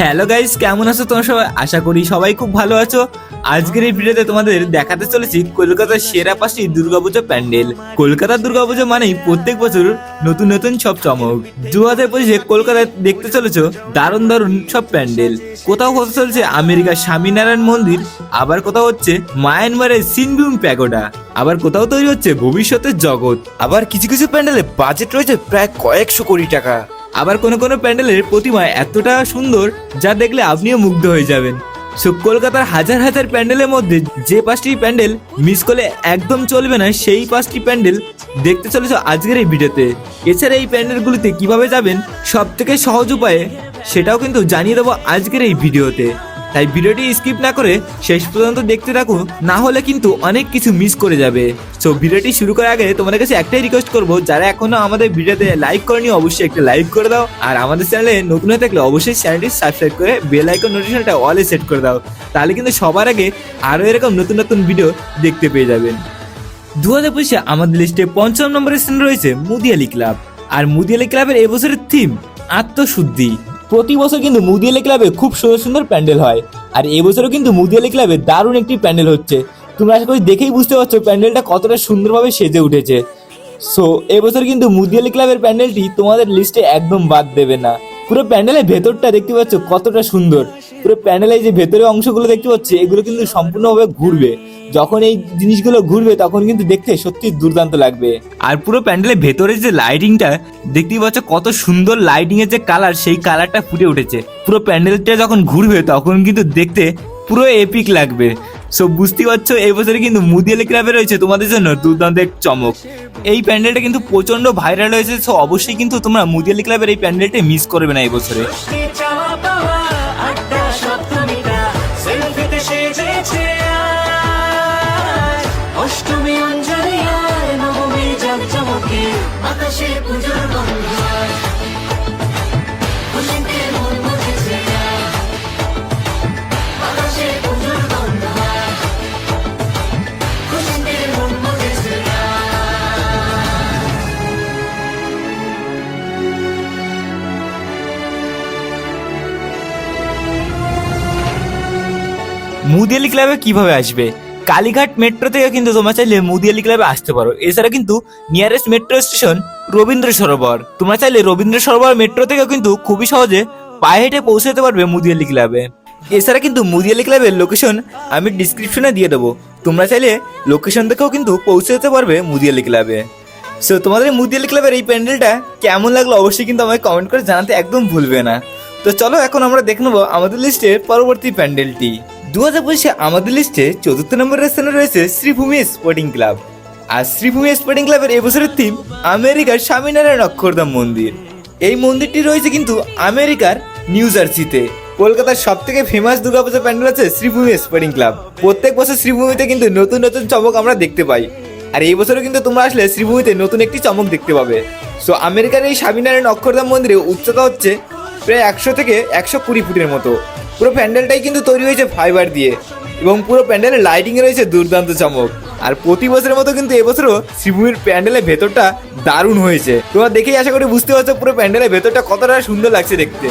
Hello guys কেমন আছো তোমরা সবাই? আশা করি সবাই খুব ভালো আছো। আজকের এই ভিডিওতে তোমাদের দেখাতে চলেছি কলকাতার সেরা পাশে দুর্গাপুজো প্যান্ডেল। কলকাতার দুর্গাপুজো মানেই প্রত্যেক বছর নতুন নতুন সব চমক। দু হাজার পঁচিশে কলকাতায় দেখতে চলেছ দারুণ দারুণ সব প্যান্ডেল। কোথাও হতে চলছে আমেরিকার স্বামীনারায়ণ মন্দির, আবার কোথাও হচ্ছে মায়ানমারের সিনবিউম প্যাগোডা, আবার কোথাও তৈরি হচ্ছে ভবিষ্যতের জগৎ। আবার কিছু কিছু প্যান্ডেলে বাজেট রয়েছে প্রায় কয়েকশো কোটি টাকা। আবার কোনো কোনো প্যান্ডেলের প্রতিমা এতটা সুন্দর যা দেখলে আপনিও মুগ্ধ হয়ে যাবেন। সো কলকাতার হাজার হাজার প্যান্ডেলের মধ্যে যে পাঁচটি প্যান্ডেল মিস করলে একদম চলবে না, সেই পাঁচটি প্যান্ডেল দেখতে চলেছো আজকের এই ভিডিওতে। এছাড়া এই প্যান্ডেলগুলিতে কীভাবে যাবেন সব থেকে সহজ উপায়ে সেটাও কিন্তু জানিয়ে দেবো আজকের এই ভিডিওতে। তাই ভিডিওটি স্কিপ না করে শেষ পর্যন্ত দেখতে থাকুন, না হলে কিন্তু অনেক কিছু মিস করে যাবে। সো ভিডিওটি শুরু করার আগে তোমাদের কাছে একটাই রিকোয়েস্ট করব, যারা এখনও আমাদের ভিডিওতে লাইক করেনি, অবশ্যই একটা লাইক করে দাও। আর আমাদের চ্যানেলে নতুন হয়ে থাকলে অবশ্যই চ্যানেলটি সাবস্ক্রাইব করে বেল আইকন নোটিফিকেশনটা অলে সেট করে দাও। তাহলে কিন্তু সবার আগে আরও এরকম নতুন নতুন ভিডিও দেখতে পেয়ে যাবেন। দু হাজার পঁচিশে আমাদের লিস্টে পঞ্চম নম্বরের স্থানে রয়েছে মুদিয়ালি ক্লাব। আর মুদিয়ালি ক্লাবের এবছরের থিম আত্মশুদ্ধি। প্রতি বছর কিন্তু মুদিয়ালি ক্লাবে খুব সুন্দর সুন্দর প্যান্ডেল হয়। আর এবছরও কিন্তু মুদিয়ালি ক্লাবে দারুণ একটি প্যান্ডেল হচ্ছে। তোমরা আশা করি দেখেই বুঝতে পারছ প্যান্ডেলটা কতটা সুন্দরভাবে সেজে উঠেছে। সো এবছর কিন্তু মুদিয়ালি ক্লাবের প্যান্ডেলটি তোমাদের লিস্টে একদম বাদ দেবে না। পুরো প্যান্ডেলের ভেতরটা দেখতে পাচ্ছ কতটা সুন্দর। পুরো প্যান্ডেলের যে ভেতরের অংশগুলো দেখতে পাচ্ছ, এগুলো কিন্তু সম্পূর্ণভাবে ঘুরবে। যখন এই জিনিসগুলো ঘুরবে, তখন কিন্তু দেখতে সত্যি দুর্দান্ত লাগবে। আর পুরো প্যান্ডেলের ভেতরে যে লাইটিংটা দেখতেই পাচ্ছ কত সুন্দর লাইটিং এর যে কালার সেই কালারটা ফুটে উঠেছে। পুরো প্যান্ডেলটা যখন ঘুরবে, তখন কিন্তু দেখতে পুরো এপিক লাগবে। সো বুঝতেই পারছ, এই বছরে কিন্তু মুদিয়ালি ক্লাবে রয়েছে তোমাদের জন্য দুর্দান্ত এক চমক এই প্যান্ডেলটা কিন্তু প্রচণ্ড ভাইরাল হয়েছে সো অবশ্যই কিন্তু তোমরা মুদিয়ালি ক্লাবের এই প্যান্ডেলটা মিস করবে না এই বছরে। অষ্টমী অঞ্জলি আর নবমী আকাশে মুদিয়ালি ক্লাবে কীভাবে আসবে? কালীঘাট মেট্রো থেকে কিন্তু তোমরা চাইলে মুদিয়ালি ক্লাবে আসতে পারো। এছাড়া কিন্তু nearest metro station Rabindra Sarobar. তোমরা চাইলে রবীন্দ্র সরোবর মেট্রো থেকেও কিন্তু খুবই সহজে পায়ে হেঁটে পৌঁছে যেতে পারবে মুদিয়ালি ক্লাবে এছাড়া কিন্তু মুদিয়ালি ক্লাবের লোকেশন আমি ডিসক্রিপশনে দিয়ে দেবো। তোমরা চাইলে লোকেশন থেকেও কিন্তু পৌঁছে যেতে পারবে মুদিয়ালি ক্লাবে সো তোমাদের মুদিয়ালি ক্লাবের এই প্যান্ডেলটা কেমন লাগল অবশ্যই কিন্তু আমাকে কমেন্ট করে জানাতে একদম ভুলবে না। তো চলো এখন আমরা দেখে নেব আমাদের লিস্টের পরবর্তী প্যান্ডেলটি। দু হাজার পঁচিশে আমাদের লিস্টে চতুর্থ নম্বরের স্থানে রয়েছে শ্রীভূমি স্পোর্টিং ক্লাব আর শ্রীভূমি স্পোর্টিং ক্লাবের এবছরের থিম আমেরিকার স্বামীনারায়ণ অক্ষরধাম মন্দির। এই মন্দিরটি রয়েছে কিন্তু আমেরিকার নিউ জার্সিতে কলকাতার সব থেকে ফেমাস দুর্গাপূজা প্যান্ডেল আছে শ্রীভূমি স্পোর্টিং ক্লাব প্রত্যেক বছর শ্রীভূমিতে কিন্তু নতুন নতুন চমক আমরা দেখতে পাই। আর এই বছরও কিন্তু তোমরা আসলে শ্রীভূমিতে নতুন একটি চমক দেখতে পাবে। সো আমেরিকার এই স্বামীনারায়ণ অক্ষরধাম মন্দিরে উচ্চতা হচ্ছে প্রায় একশো থেকে একশো কুড়ি ফুটের মতো। পুরো প্যান্ডেলটাই কিন্তু তৈরি হয়েছে ফাইবার দিয়ে এবং পুরো প্যান্ডেলের লাইটিং রয়েছে দুর্দান্ত চমক। আর প্রতি বছরের মতো কিন্তু এবছরও শ্রীভূমির প্যান্ডেলের ভেতরটা দারুণ হয়েছে। তোমরা দেখেই আশা করি বুঝতে পারছ পুরো প্যান্ডেলের ভেতরটা কতটা সুন্দর লাগছে দেখতে।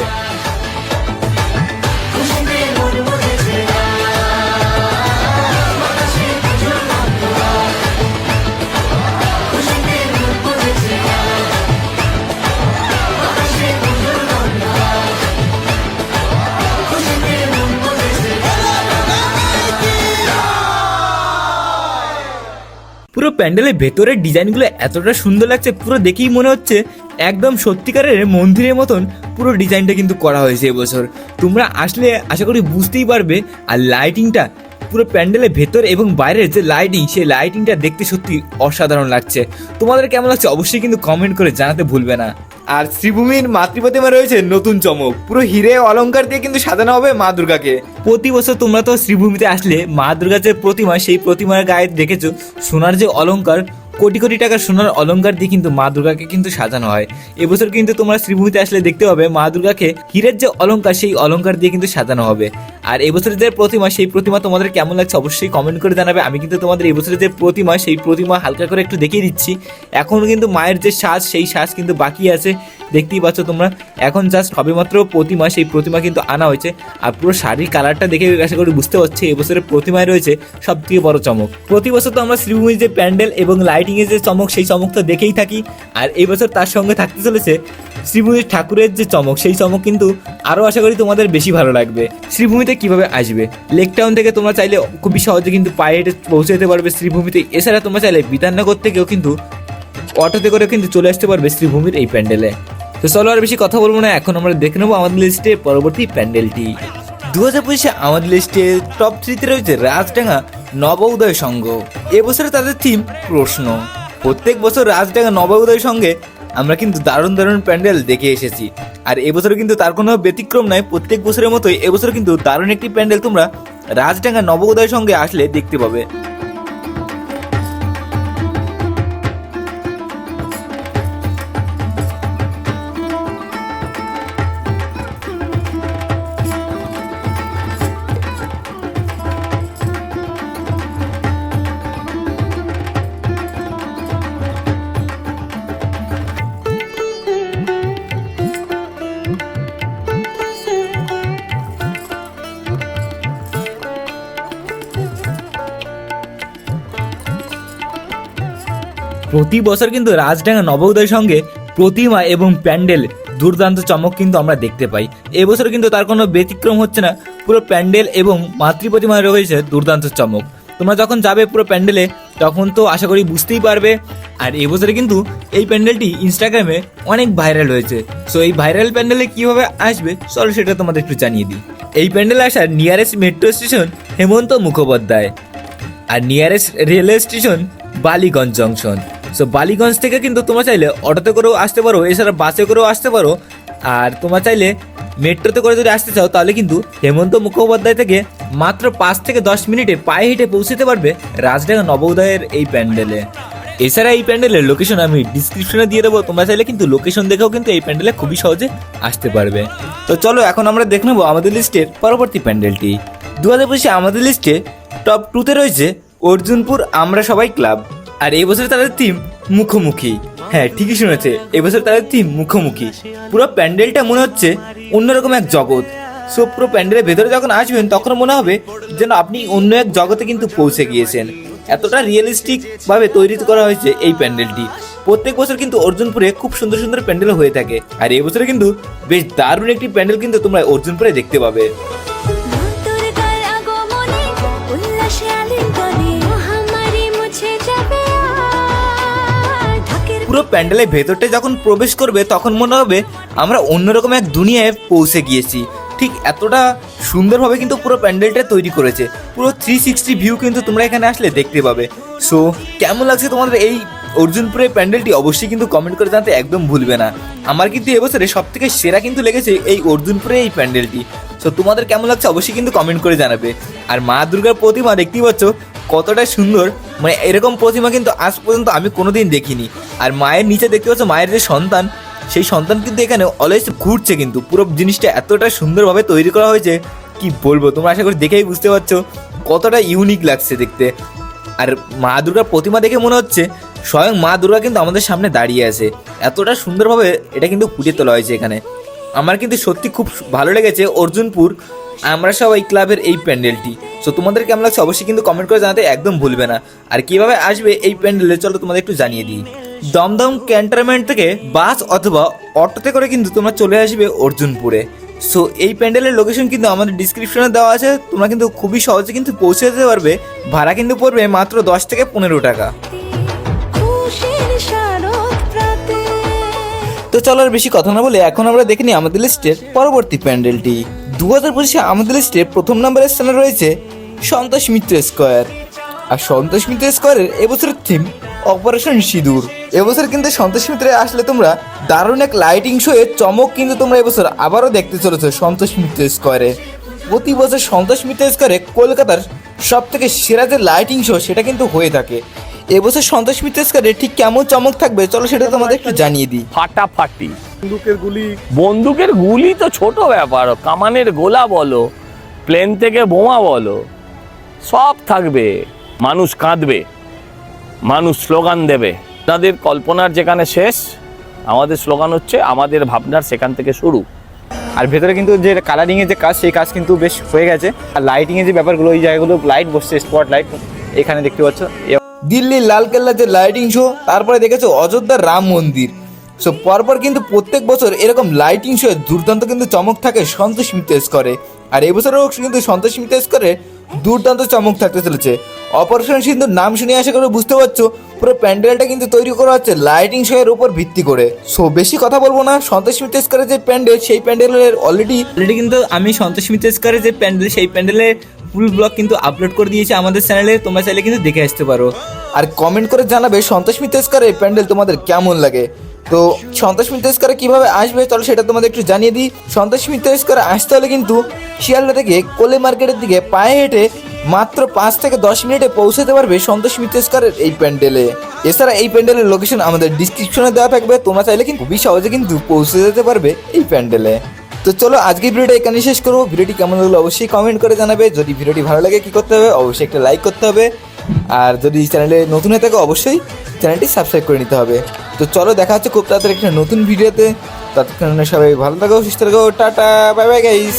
পুরো প্যান্ডেলের ভেতরের ডিজাইনগুলো এতটা সুন্দর লাগছে, পুরো দেখেই মনে হচ্ছে একদম সত্যিকারের মন্দিরের মতন পুরো ডিজাইনটা কিন্তু করা হয়েছে এবছর। তোমরা আসলে আশা করি বুঝতেই পারবে, আর লাইটিংটা পুরো প্যান্ডেলের ভেতর এবং বাইরের যে লাইটিং সেই লাইটিংটা দেখতে সত্যি অসাধারণ লাগছে। তোমাদের কেমন লাগছে অবশ্যই কিন্তু কমেন্ট করে জানাতে ভুলবে না। আর শ্রীভূমির মাতৃপ্রতিমা রয়েছে নতুন চমক। পুরো হীরে অলঙ্কার দিয়ে কিন্তু সাজানো হবে মা দুর্গাকে। প্রতি বছর তোমরা তো শ্রীভূমিতে আসলে মা দুর্গার যে প্রতিমা, সেই প্রতিমার গায়ে দেখেছ, সোনার যে অলংকার কোটি কোটি টাকার সোনার অলঙ্কার দিয়ে কিন্তু মা দুর্গাকে কিন্তু সাজানো হয়। এবছর কিন্তু তোমরা শ্রীভূমিতে আসলে দেখতে পাবে মা দুর্গাকে হীরের যে অলঙ্কার, সেই অলঙ্কার দিয়ে কিন্তু সাজানো হবে। আর এবছরের যে প্রতিমা, সেই প্রতিমা তোমাদের কেমন লাগছে অবশ্যই কমেন্ট করে জানাবে। আমি কিন্তু তোমাদের এবছরের যে প্রতিমা, সেই প্রতিমা হালকা করে একটু দেখিয়ে দিচ্ছি। এখনও কিন্তু মায়ের যে সাজ, সেই সাজ কিন্তু বাকি আছে। দেখতেই পাচ্ছ তোমরা। এখন জাস্ট সবেমাত্র প্রতিমা, সেই প্রতিমা কিন্তু আনা হয়েছে। আর পুরো শাড়ির কালারটা দেখে আশা করি বুঝতে পারছি এবছরের প্রতিমায় রয়েছে সব থেকে বড় চমক। প্রতি বছর তো আমরা শ্রীভূমির যে প্যান্ডেল এবং লাইটিংয়ের যে চমক, সেই চমক তো দেখেই থাকি। আর এই বছর তার সঙ্গে থাকতে চলেছে শ্রীভূমির ঠাকুরের যে চমক, সেই চমক কিন্তু আরও আশা করি তোমাদের বেশি ভালো লাগবে। শ্রীভূমিতে কীভাবে আসবে? লেক টাউন থেকে তোমরা চাইলে খুবই সহজে কিন্তু পায়ে হেঁটে পৌঁছে যেতে পারবে শ্রীভূমিতে। এছাড়া তোমরা চাইলে বিধাননগর থেকেও কিন্তু অটোতে করে কিন্তু চলে আসতে পারবে শ্রীভূমির এই প্যান্ডেলে। তো চলো আর বেশি কথা বলব না, এখন আমরা দেখে নেব আমাদের লিস্টে পরবর্তী প্যান্ডেলটি। দু হাজার পঁচিশে আমাদের লিস্টে টপ থ্রিতে রয়েছে রাজডাঙ্গা নব উদয় সংঘ এবছরে তাদের থিম প্রশ্ন। প্রত্যেক বছর রাজডাঙ্গা নব উদয় সঙ্গে আমরা কিন্তু দারুণ দারুণ প্যান্ডেল দেখে এসেছি। আর এবছর কিন্তু তার কোনো ব্যতিক্রম নয় প্রত্যেক বছরের মতোই এবছর কিন্তু দারুণ একটি প্যান্ডেল তোমরা রাজডাঙ্গা নব উদয় সঙ্গে আসলে দেখতে পাবে। প্রতি বছর কিন্তু রাজডাঙ্গা নবোদয়ের সঙ্গে প্রতিমা এবং প্যান্ডেল দুর্দান্ত চমক কিন্তু আমরা দেখতে পাই। এবছর কিন্তু তার কোনো ব্যতিক্রম হচ্ছে না। পুরো প্যান্ডেল এবং মাতৃ প্রতিমা রয়েছে দুর্দান্ত চমক। তোমরা যখন যাবে পুরো প্যান্ডেলে, তখন তো আশা করি বুঝতেই পারবে। আর এবছরে কিন্তু এই প্যান্ডেলটি ইনস্টাগ্রামে অনেক ভাইরাল হয়েছে। সো এই ভাইরাল প্যান্ডেলে কীভাবে আসবে, চলো সেটা তোমাদের একটু জানিয়ে দিই। এই প্যান্ডেলে আসার nearest metro station Hemanta Mukhopadhyay. আর nearest railway station Ballygunge junction so Ballygunge থেকে কিন্তু তোমরা চাইলে অটোতে করেও আসতে পারো, এছাড়া বাসে করেও আসতে পারো। আর তোমরা চাইলে মেট্রোতে করে যদি আসতে চাও, তাহলে কিন্তু হেমন্ত মুখোপাধ্যায় থেকে মাত্র পাঁচ থেকে দশ মিনিটে পায়ে হেঁটে পৌঁছতে পারবে রাজডাঙ্গা নবোদয়ের এই প্যান্ডেলে। এছাড়া এই প্যান্ডেলের লোকেশন আমি ডিসক্রিপশনে দিয়ে দেবো, তোমরা চাইলে কিন্তু লোকেশন দেখেও কিন্তু এই প্যান্ডেলে খুবই সহজে আসতে পারবে। তো চলো, এখন আমরা দেখে নেব আমাদের লিস্টের পরবর্তী প্যান্ডেলটি। দু হাজার আমাদের লিস্টে টপ টুতে রয়েছে অর্জুনপুর আমরা সবাই ক্লাব আর এই বছর তাদের থিম মুখোমুখি। হ্যাঁ ঠিকই শুনেছে এবছর তাদের থিম মুখোমুখি। পুরো প্যান্ডেলটা মনে হচ্ছে অন্যরকম এক জগৎ। সো পুরো প্যান্ডেলের ভেতরে যখন আসবেন, তখন মনে হবে যেন আপনি অন্য এক জগতে কিন্তু পৌঁছে গিয়েছেন। এতটা রিয়েলিস্টিক ভাবে তৈরি করা হয়েছে এই প্যান্ডেলটি। প্রত্যেক বছর কিন্তু অর্জুনপুরে খুব সুন্দর সুন্দর প্যান্ডেল হয়ে থাকে। আর এবছরে কিন্তু বেশ দারুণ একটি প্যান্ডেল কিন্তু তোমরা অর্জুনপুরে দেখতে পাবে। পুরো প্যান্ডেলের ভেতরটা যখন প্রবেশ করবে, তখন মনে হবে আমরা অন্যরকম এক দুনিয়ায় পৌঁছে গিয়েছি। ঠিক এতটা সুন্দরভাবে কিন্তু পুরো প্যান্ডেলটা তৈরি করেছে। পুরো থ্রি সিক্সটি ভিউ কিন্তু তোমরা এখানে আসলে দেখতে পাবে। সো কেমন লাগছে তোমাদের এই অর্জুনপুরের প্যান্ডেলটি? অবশ্যই কিন্তু কমেন্ট করে জানাতে একদম ভুলবে না। আমার কিন্তু এবছরে সব থেকে সেরা কিন্তু লেগেছে এই অর্জুনপুরের এই প্যান্ডেলটি। সো তোমাদের কেমন লাগছে অবশ্যই কিন্তু কমেন্ট করে জানাবে। আর মা দুর্গার প্রতিমা দেখতেই পাচ্ছ কতটা সুন্দর। মানে এরকম প্রতিমা কিন্তু আজ পর্যন্ত আমি কোনোদিন দেখিনি। আর মায়ের নিচে দেখতে পাচ্ছ মায়ের যে সন্তান, সেই সন্তান কিন্তু এখানে অলওয়েজ ঘুরছে কিন্তু। পুরো জিনিসটা এতটা সুন্দরভাবে তৈরি করা হয়েছে, কি বলব? তোমরা আশা করি দেখেই বুঝতে পারছ কতটা ইউনিক লাগছে দেখতে। আর মা দুর্গার প্রতিমা দেখে মনে হচ্ছে স্বয়ং মা দুর্গা কিন্তু আমাদের সামনে দাঁড়িয়ে আছে। এতটা সুন্দরভাবে এটা কিন্তু ফুটিয়ে তোলা হয়েছে এখানে। আমার কিন্তু সত্যি খুব ভালো লেগেছে অর্জুনপুর। আমরা সবাই ক্লাবের এই প্যান্ডেলটি। সো তোমাদের কেমন লাগছে অবশ্যই কিন্তু কমেন্ট করে জানাতে একদম ভুলবে না। আর কীভাবে আসবে এই প্যান্ডেলে চলো তোমাদের একটু জানিয়ে দিই। দমদম ক্যান্টনমেন্ট থেকে বাস অথবা অটোতে করে কিন্তু তোমরা চলে আসবে অর্জুনপুরে। সো এই প্যান্ডেলের লোকেশন কিন্তু আমাদের ডিসক্রিপশনে দেওয়া আছে। তোমরা কিন্তু খুবই সহজে কিন্তু পৌঁছে যেতে পারবে। ভাড়া কিন্তু পড়বে মাত্র দশ থেকে পনেরো টাকা। তো চলো আর বেশি কথা না বলে এখন আমরা দেখে নিই আমাদের লিস্টের পরবর্তী প্যান্ডেলটি। দু হাজার পঁচিশে আমাদের লিস্টে প্রথম নম্বরের স্থানে রয়েছে সন্তোষ মিত্র স্কোয়ার। আর সন্তোষ মিত্র স্কোয়ারের এবছরের থিম অপারেশন সিঁদুর। এবছর কিন্তু সন্তোষ মিত্রে আসলে তোমরা দারুণ এক লাইটিং শো এর চমক কিন্তু তোমরা এবছর আবারও দেখতে চলেছো সন্তোষ মিত্র স্কোয়ারে। প্রতি বছর সন্তোষ মিত্র স্কোয়ারে কলকাতার সব থেকে সেরা যে লাইটিং শো সেটা কিন্তু হয়ে থাকে। এবছর সন্তোষ মিত্রেস্কারে ঠিক কেমন চমক থাকবে? চলো সেটা তোমাদের একটু জানিয়ে দিই। ফাটাফাটি। বন্দুকের গুলি। বন্দুকের গুলি তো ছোট ব্যাপার। কামানের গোলা বলো প্লেন থেকে বোমা বলো সব থাকবে। মানুষ কাঁদবে মানুষ স্লোগান দেবে। তাদের কল্পনার যেখানে শেষ আমাদের স্লোগান হচ্ছে আমাদের ভাবনার সেখান থেকে শুরু। আর ভেতরে কিন্তু যে কালারিং এর যে কাজ সেই কাজ কিন্তু বেশ হয়ে গেছে। আর লাইটিং এর যে ব্যাপারগুলো ওই জায়গাগুলো লাইট বসছে স্পট লাইট এখানে দেখতে পাচ্ছ দিল্লির লালকেল্লার যে লাইটিং শো তারপরে দেখেছ অযোধ্যার রাম মন্দির। সো পরপর কিন্তু প্রত্যেক বছর এরকম লাইটিং শো দুর্দান্ত কিন্তু চমক থাকে সন্তোষ মিত্র করে। আর এবছরও কিন্তু সন্তোষ মিত্র করে দুর্দান্ত চমক থাকতে চলেছে। অপারেশন সিন্ধুর নাম শুনে আশা করে বুঝতে পারছ, পুরো প্যান্ডেলটা কিন্তু তৈরি করা হচ্ছে লাইটিং শো এর উপর ভিত্তি করে। সো বেশি কথা বলব না, সন্তোষ মিত্র করে যে প্যান্ডেল, সেই প্যান্ডেলের অলরেডি অলরেডি কিন্তু আমি সন্তোষ মিত্রেস্কারের যে প্যান্ডেল, সেই প্যান্ডেলের ফুল ব্লগ কিন্তু আপলোড করে দিয়েছি আমাদের চ্যানেলে তোমরা চাইলে কিন্তু দেখে আসতে পারো। আর কমেন্ট করে জানাবে সন্তোষ মিত্রেস্কারের এই প্যান্ডেল তোমাদের কেমন লাগে? তো সন্তোষ মিত্রেস্কারে কীভাবে আসবে, চলো সেটা তোমাদের একটু জানিয়ে দিই। সন্তোষ মিত্রেস্কারে আসতে হলে কিন্তু শিয়ালদা থেকে কোলে মার্কেটের দিকে পায়ে হেঁটে মাত্র পাঁচ থেকে দশ মিনিটে পৌঁছাতে পারবে সন্তোষ মিত্রেস্কারের এই প্যান্ডেলে। এছাড়া এই প্যান্ডেলের লোকেশন আমাদের ডিসক্রিপশনে দেওয়া থাকবে, তোমরা চাইলে কিন্তু খুবই সহজে কিন্তু পৌঁছে যেতে পারবে এই প্যান্ডেলে। তো চলো আজকে ভিডিওটা এখানে শেষ করব। ভিডিওটি কেমন লাগল অবশ্যই কমেন্ট করে জানাবে। যদি ভিডিওটি ভালো লাগে, কি করতে হবে? অবশ্যই একটা লাইক করতে হবে। আর যদি চ্যানেলে নতুন হয়ে থাকে, অবশ্যই চ্যানেলটি সাবস্ক্রাইব করে নিতে হবে। তো চলো, দেখা হচ্ছে খুব তাড়াতাড়ি একটা নতুন ভিডিওতে। ততক্ষণে সবাই ভালো থাকো, সুস্থ থাকো, টাটা বাই বাই গাইস